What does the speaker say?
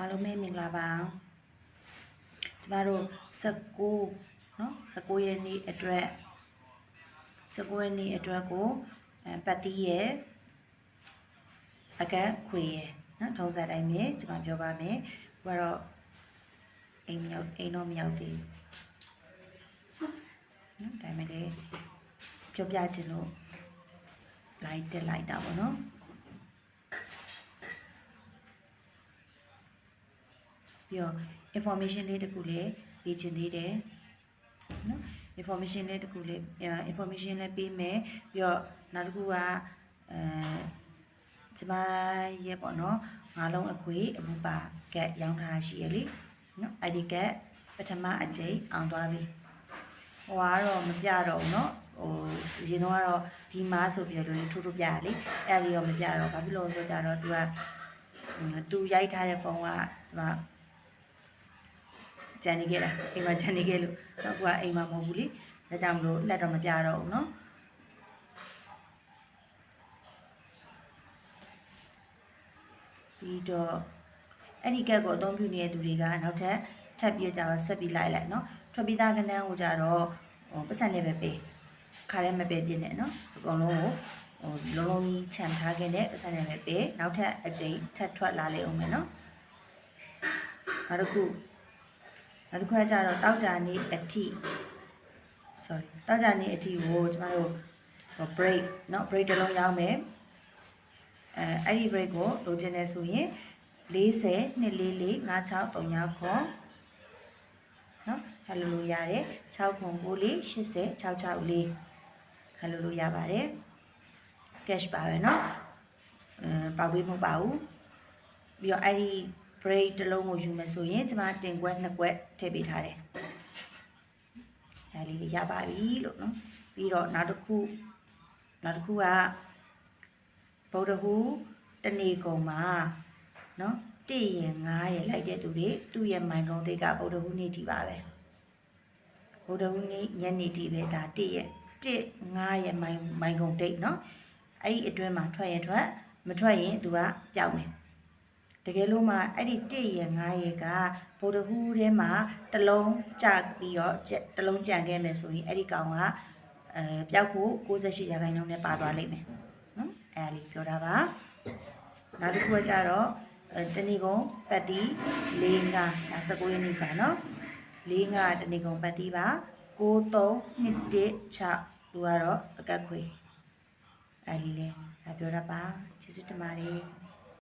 အားလုံးပဲမင်္ဂလာပါကျမတို့19နော်19ရက်နေ့အတွက်19ရက်နေ့အတွက်ကိုပတ်တိရဲ့အကန့်ခွေရဲ့နော်ထုံးစံတိုင်းမြေကျမပြောပါမယ်ဟိုကတော့အိမ်မြောက်အိမ်တော့မြောက်သေးနော်ဒါမှလည်းပြောပြခြင်းလို့ live တက်လိုက်တာပေါ့နော် ပြီးတော့ information လေးတစ်ခုလည်းပေးချင်သေးတယ်နော် information လေးတစ်ခုလေးအဲ information လေးပေးမယ်ပြီးတော့နောက်တစ်ခုကအဲကျမရဲ့ပေါ့နော်ငါးလုံးအခွေအမှုပါကက်ရောင်းထားတာရှိရလေနော်အဲ့ဒီကက်ပထမအကြိမ်အောင်သွားပြီဟိုကတော့မပြတော့ဘူးနော်ဟိုရင်တော့ကတော့ဒီမားဆိုပြီးတော့ထိုးထိုးပြရလေအဲ့ဒီတော့မပြတော့ဘာဖြစ်လို့လဲဆိုကြတော့ तू ကသူရိုက်ထားတဲ့ဖုန်းကကျမ ကြံနေခဲ့တာအိမ်မှာကြံနေခဲ့လို့တော့ကိုကအိမ်မှာမဟုတ်ဘူးလေဒါကြောင့်မလို့လက်တော့မပြတော့ဘူးเนาะပြီးတော့အဲ့ဒီကက်ကိုအသုံးပြုနေတဲ့သူတွေကနောက်ထပ်ထပ်ပြီးကြတော့ဆက်ပြီးလိုက်လိုက်เนาะထွက်ပြီးသားကနန်းကိုကြတော့ဟိုပတ်စံလေးပဲပေးခါရဲမပေးပြင်းနဲ့เนาะအကုန်လုံးကိုဟိုလုံးလုံးကြီးခြံထားခဲ့တဲ့ပတ်စံလေးပဲပေးနောက်ထပ်အကြိမ်ထပ်ထွက်လာလေအောင်မယ်เนาะနောက်တစ်ခု နောက်တစ်ခါကျတော့တောက်ကြနေအထိ sorry တောက်ကြနေအထိကိုကျမတို့ဟို break เนาะ break တစ်လုံးရောင်းမယ်အဲအဲ့ဒီ break ကိုလိုချင်တယ်ဆိုရင်40 244 56 39ခွန်เนาะဟယ်လိုလိုရတယ်6ခွန်9လေး80 66လေးဟယ်လိုလိုရပါတယ် cash ပါပဲเนาะအဲပေါက်ပေးမဟုတ်ပါဘူးပြီးတော့အဲ့ဒီ break တစ်လုံးကိုယူမယ်ဆိုရင်ကျွန်မတင်ခွက်နှစ်ခွက်ထည့်ပေးထားတယ်။ဒါလေးတွေရပါပြီလို့နော်။ပြီးတော့နောက်တစ်ခုနောက်တစ်ခုကဗုဒ္ဓဟူးတနေကုံမှာနော်1ရယ်9ရယ်လိုက်တဲ့သူတွေသူ့ရဲ့မိုင်ကုံတိတ်ကဗုဒ္ဓဟူးနေ့ထိပါပဲ။ဗုဒ္ဓဟူးနေ့ညနေထိပဲဒါ1ရယ်1 9ရယ်မိုင်မိုင်ကုံတိတ်နော်။အဲ့ဒီအတွင်းမှာထွက်ရင်ထွက်မထွက်ရင်သူကပျောက်မယ်။ တကယ်လို့မှအဲ့ဒီ1ရယ်9ရယ်ကဗုဒ္ဓဟူးထဲမှာတစ်လုံးကြပြီးတော့တစ်လုံးကြံခဲ့မယ်ဆိုရင်အဲ့ဒီကောင်ကအဲပျောက်ဖို့68ရာခိုင်နှုန်းနဲ့ပါသွားလိမ့်မယ်နော်အဲ့ဒါလေးပြောတာပါနောက်တစ်ခုကကြတော့တဏီကုံပတ်တီ၄၅ဒါ19ရက်နေ့စာနော်၄၅တဏီကုံပတ်တီပါ9326သူကတော့အကက်ခွေအဲ့ဒီလေဒါပြောတာပါကျေးဇူးတင်ပါတယ်